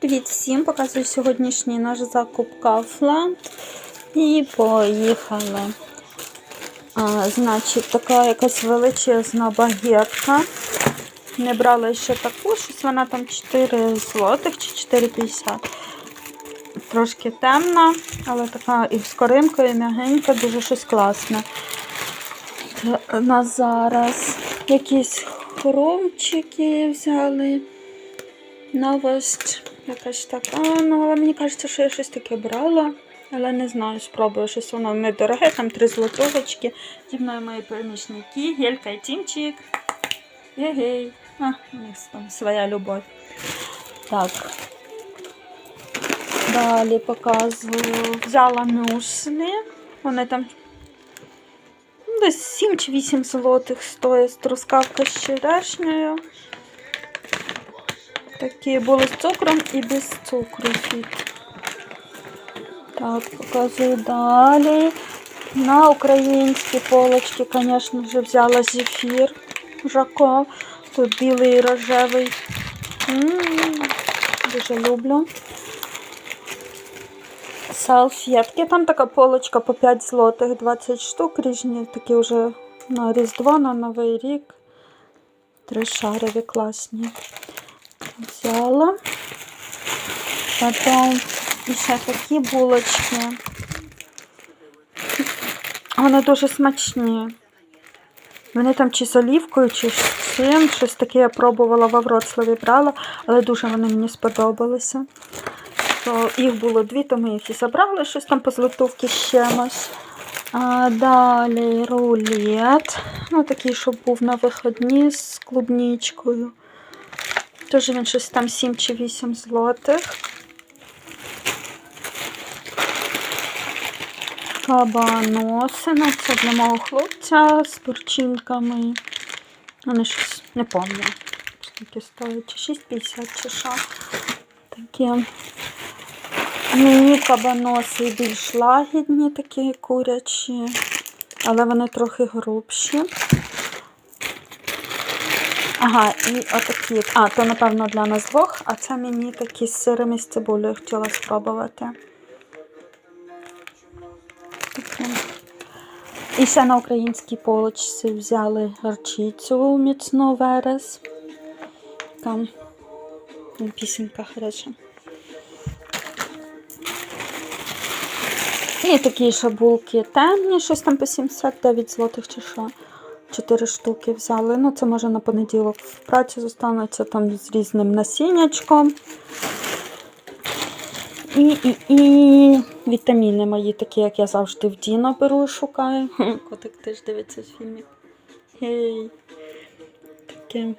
Привіт всім! Показую сьогоднішній наш закуп Kaufland. І поїхали. А, значить, така якась величезна багетка. Не брала ще таку, щось вона там 4 злотих чи 4,50. Трошки темна, але така і з коримкою, і м'ягенька, дуже щось класне. На зараз якісь хромчики взяли. Новость якась така. Ну, але мені кажеться, що я щось таке брала. Але не знаю, спробую щось воно недороге, там три злотовочки. Зі мною мої помічники, Гелька і Тімчик. Єгей. А, у них там своя любов. Так. Далі показую. Взяла мюслі. Вони там десь 7 чи 8 злотих стоїть трускавка з черешнею. Такі були з цукром і без цукру. Так, показую далі. На українські полочки, звісно ж, взяла зефір Жако. Тут білий і рожевий. Дуже люблю. Салфетки. Там така полочка по 5 злотих, 20 штук, різні, такі вже на Різдво, на Новий рік. Три шарові класні взяла. Потім ще такі булочки. Вони дуже смачні. Вони там чи з олівкою, чи з цим. Щось таке я пробувала во Вроцлаві брала, але дуже вони мені сподобалися. То їх було дві, то ми їх і забрали, щось там по злотовці з. А далі рулет. Ну, такий, щоб був на виходні з клубничкою. Теж він щось там 7 чи 8 злотих. Кабаносина. Це для мого хлопця з перчинками. Вони щось не пам'ятаю. Скільки стоять, чи 6,50 чи що. Такі. Мені кабаноси більш лагідні, такі курячі, але вони трохи грубші. Ага, і отакі. А, то, напевно, для нас двох, а це мені такі з сиром і з цибулею хотіла спробувати. І ще на українській полочці взяли гарчицю міцну верес. Там пісенька хороша. І такі шабулки темні, щось там по 79 злотих чи що. 4 штуки взяли. Ну, це може на понеділок в праці зостанеться там з різним насіннячком. І і, і вітаміни мої, такі, як я завжди в Діно беру і шукаю. Котик теж дивиться фільмів. Гей. Такі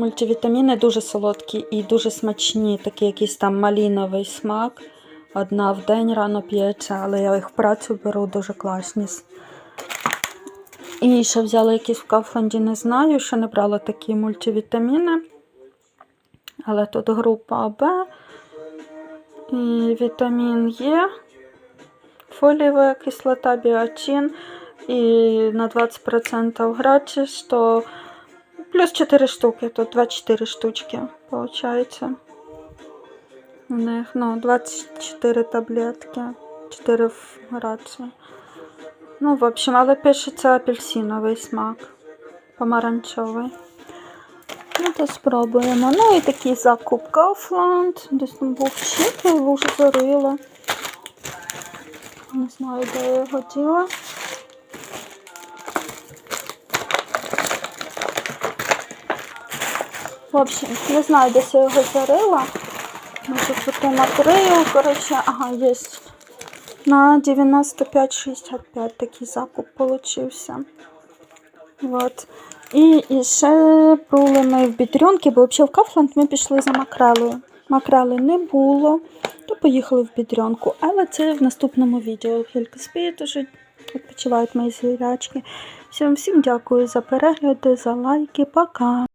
мультивітаміни дуже солодкі і дуже смачні, такі якийсь там маліновий смак. Одна в день рано п'ється, але я їх в працю беру дуже класні. І ще взяла якісь в Кафланді, не знаю, ще не брала такі мультивітаміни. Але тут група Б, і вітамін Е, фолієва кислота, біотин і на 20% гратис, то плюс 4 штуки, тут 24 штучки, виходить. У них ну, 24 таблетки, 4 в грації. Ну, в общем, але пишеться апельсиновий смак, помаранчевий. Ну, то спробуємо. Ну і такий закуп Kaufland. Десь там був його вже зарила. Не знаю, де я його діла. В общем, не знаю, десь я його зарила. Може, потім открию. Коротше, ага, є на 95-65 такий закуп получився. Вот. І, і ще були ми в Бідрюнки, бо взагалі в Кафланд ми пішли за макрелою. Макрели не було, то поїхали в Бідрюнку. Але це в наступному відео. Хілька спить, дуже відпочивають мої звірячки. Всім всім дякую за перегляди, за лайки. Пока!